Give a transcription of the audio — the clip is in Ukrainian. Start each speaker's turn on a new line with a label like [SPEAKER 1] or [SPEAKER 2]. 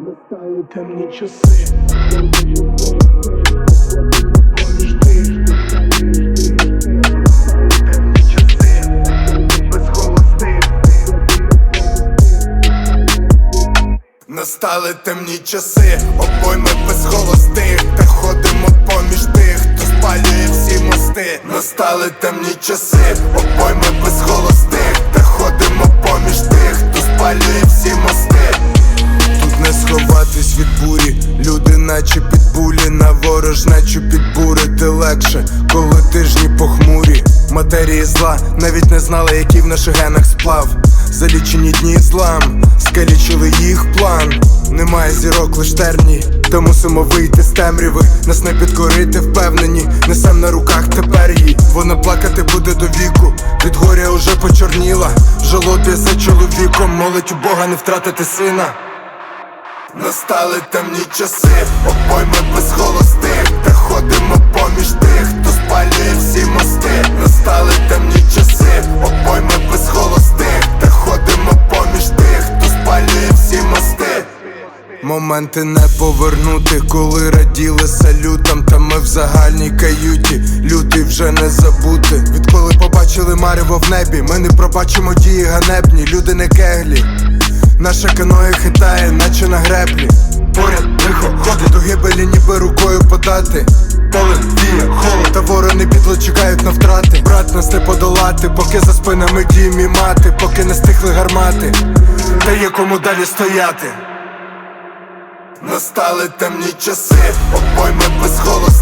[SPEAKER 1] Настали темні часи.
[SPEAKER 2] Настали темні часи, обойми без холостих, та ходимо поміж тих, хто спалює всі мости. Настали темні часи, обойми без холостих, від бурі, люди наче під булі, на ворожнечу підбурити легше, коли тижні похмурі. Матерії зла навіть не знали, який в наших генах сплав. За лічені дні злам, скалічили їх план. Немає зірок, лиш терні, та мусимо вийти з темряви. Нас не підкорити, впевнені, несем на руках тепер її. Вона плакати буде до віку. Від горя уже почорніла. Жалобі за чоловіком, молить у Бога не втратити сина. Настали темні часи, обойми без холостих, та ходимо поміж тих, хто спалює всі мости. Настали темні часи, обойми без холостих, та ходимо поміж тих, хто спалює всі мости. Моменти не повернути, коли раділи салютам, та ми в загальній каюті. Люди вже не забути. Відколи побачили марево в небі, ми не пробачимо дії ганебні, люди не кеглі. Наша каноє хитає, наче на греблі. Поряд тихо ходить до гибелі, ніби рукою подати. Поле віє, холод та ворони підло чекають на втрати. Брат нас не подолати, поки за спинами дім і мати, поки не стихли гармати. Та є кому далі стояти. Настали темні часи, обойми без холостих,